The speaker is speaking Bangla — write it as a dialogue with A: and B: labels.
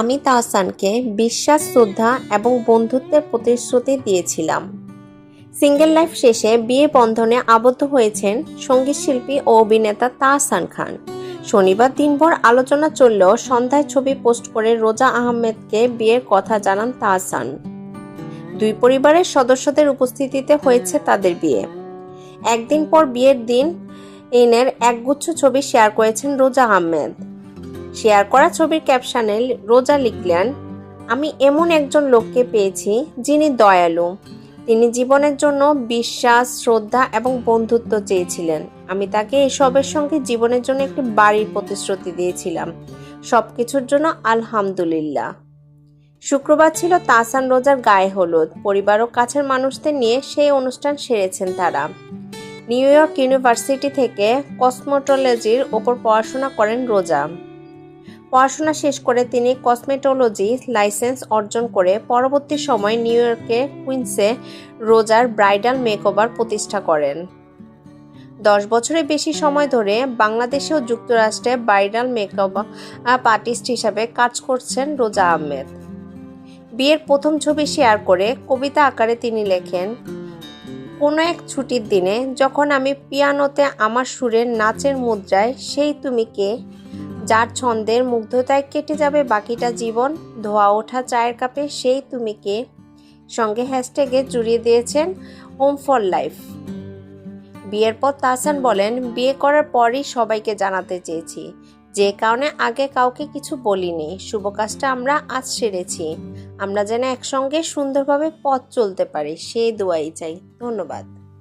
A: আমি তাহসানকে বিশ্বাস, শ্রদ্ধা এবং বন্ধুত্বের প্রতিশ্রুতি দিয়েছিলাম। সিঙ্গেল লাইফ শেষে বিয়ে বন্ধনে আবদ্ধ হয়েছেন সংগীত শিল্পী ও অভিনেতা তাহসান খান। শনিবার দিনভর আলোচনা চললেও সন্ধ্যায় ছবি পোস্ট করে রোজা আহমেদকে বিয়ের কথা জানান তাহসান। দুই পরিবারের সদস্যদের উপস্থিতিতে হয়েছে তাদের বিয়ে। একদিন পর বিয়ের দিন এনের একগুচ্ছ ছবি শেয়ার করেছেন রোজা আহমেদ। শেয়ার করা ছবির ক্যাপশানে রোজা লিখলেন, আমি এমন একজন লোককে পেয়েছি যিনি দয়ালু। তিনি জীবনের জন্য বিশ্বাস, শ্রদ্ধা এবং বন্ধুত্ব চেয়েছিলেন। আমি তাকে এসবের সঙ্গে জীবনের জন্য একটি বাড়ির প্রতিশ্রুতি দিয়েছিলাম। সব কিছুর জন্য আলহামদুলিল্লাহ। শুক্রবার ছিল তাসান রোজার গায়ে হলুদ। পরিবার ও কাছের মানুষদের নিয়ে সেই অনুষ্ঠান সেরেছেন তারা। নিউ ইয়র্ক ইউনিভার্সিটি থেকে কসমোটোলজির ওপর পড়াশোনা করেন রোজা। পড়াশোনা শেষ করে তিনি কসমেটোলজি লাইসেন্স অর্জন করে পরবর্তী সময় নিউ ইয়র্কে কুইন্সে রোজার ব্রাইডাল মেকওভার প্রতিষ্ঠা করেন। দশ বছরের বেশি সময় ধরে বাংলাদেশে ও যুক্তরাষ্ট্রে ব্রাইডাল মেকওভার আর্টিস্ট হিসাবে কাজ করছেন রোজা আহমেদ। বিয়ের প্রথম ছবি শেয়ার করে কবিতা আকারে তিনি লেখেন, কোনো এক ছুটির দিনে যখন আমি পিয়ানোতে আমার সুরের নাচের মুদ্রায় সেই তুমি কে যার ছন্দের মুগ্ধতায় কেটে যাবে বাকিটা জীবন, ধোয়া ওঠা চায়ের কাপে সেই তুমি কে সঙ্গে হ্যাশট্যাগে জুড়িয়ে দিয়েছেন হোম ফর লাইফ। বিয়ের পর তাহসান বলেন, বিয়ে করার পরই সবাইকে জানাতে চেয়েছি। যে কারণে আগে কাউকে কিছু বলিনি। শুভ কাজটা আমরা আজ সেরেছি। আমরা যেন একসঙ্গে সুন্দরভাবে পথ চলতে পারি। সেই দোয়াই চাই। ধন্যবাদ।